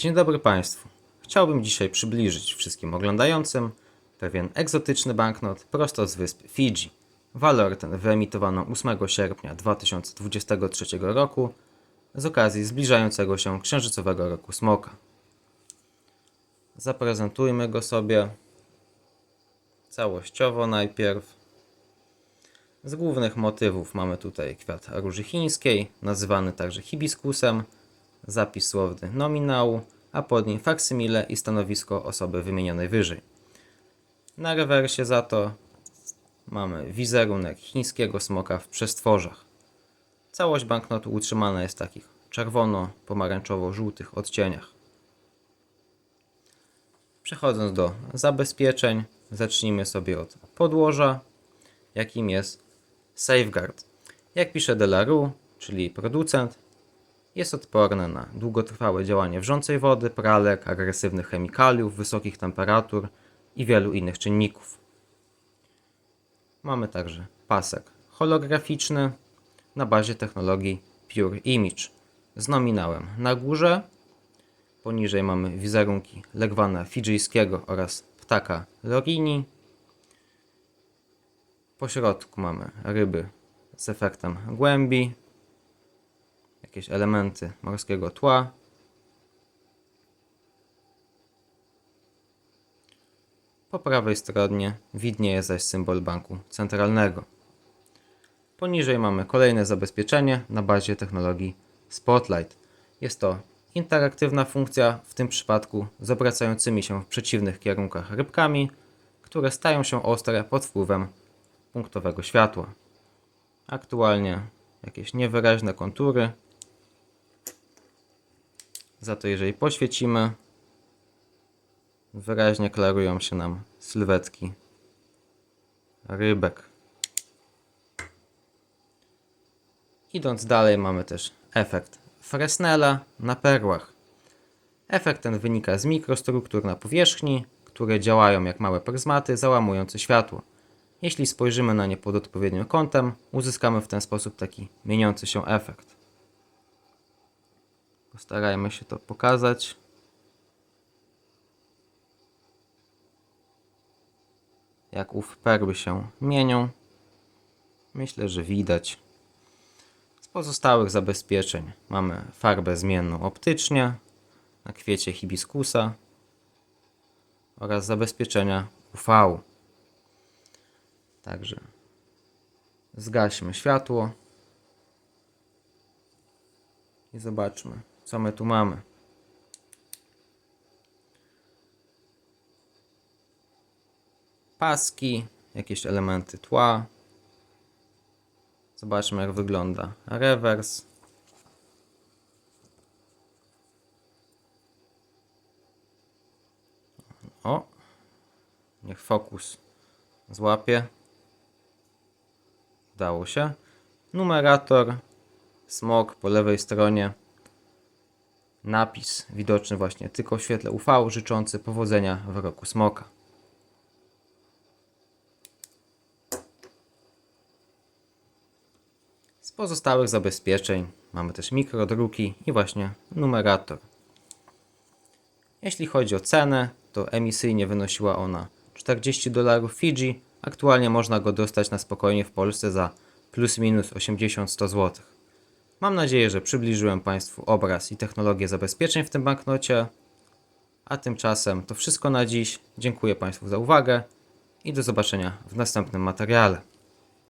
Dzień dobry Państwu. Chciałbym dzisiaj przybliżyć wszystkim oglądającym pewien egzotyczny banknot prosto z wysp Fidżi. Walor ten wyemitowano 8 sierpnia 2023 roku z okazji zbliżającego się księżycowego roku smoka. Zaprezentujmy go sobie całościowo najpierw. Z głównych motywów mamy tutaj kwiat róży chińskiej, nazywany także hibiskusem, zapis słowny nominału, a pod nim faksymile i stanowisko osoby wymienionej wyżej. Na rewersie za to mamy wizerunek chińskiego smoka w przestworzach. Całość banknotu utrzymana jest w takich czerwono-pomarańczowo-żółtych odcieniach. Przechodząc do zabezpieczeń, zacznijmy sobie od podłoża, jakim jest Safeguard. Jak pisze Delaru, czyli producent, jest odporny na długotrwałe działanie wrzącej wody, pralek, agresywnych chemikaliów, wysokich temperatur i wielu innych czynników. Mamy także pasek holograficzny na bazie technologii Pure Image z nominałem na górze. Poniżej mamy wizerunki legwana fidżyjskiego oraz ptaka lorini. Po środku mamy ryby z efektem głębi, jakieś elementy morskiego tła. Po prawej stronie widnieje zaś symbol banku centralnego. Poniżej mamy kolejne zabezpieczenie na bazie technologii Spotlight. Jest to interaktywna funkcja, w tym przypadku z obracającymi się w przeciwnych kierunkach rybkami, które stają się ostre pod wpływem punktowego światła. Aktualnie jakieś niewyraźne kontury. Za to jeżeli poświecimy, wyraźnie klarują się nam sylwetki rybek. Idąc dalej mamy też efekt Fresnela na perłach. Efekt ten wynika z mikrostruktur na powierzchni, które działają jak małe pryzmaty załamujące światło. Jeśli spojrzymy na nie pod odpowiednim kątem, uzyskamy w ten sposób taki mieniący się efekt. Postarajmy się to pokazać. Jak ów perły się mienią. Myślę, że widać. Z pozostałych zabezpieczeń mamy farbę zmienną optycznie na kwiecie hibiskusa oraz zabezpieczenia UV. Także zgaśmy światło i zobaczmy, co my tu mamy. Paski, jakieś elementy tła. Zobaczmy, jak wygląda rewers. O, niech fokus złapie. Udało się. Numerator, smok po lewej stronie. Napis widoczny właśnie tylko w świetle UV, życzący powodzenia w roku smoka. Z pozostałych zabezpieczeń mamy też mikrodruki i właśnie numerator. Jeśli chodzi o cenę, to emisyjnie wynosiła ona 40 dolarów Fidżi. Aktualnie można go dostać na spokojnie w Polsce za plus minus 80-100 zł. Mam nadzieję, że przybliżyłem Państwu obraz i technologię zabezpieczeń w tym banknocie. A tymczasem to wszystko na dziś. Dziękuję Państwu za uwagę i do zobaczenia w następnym materiale.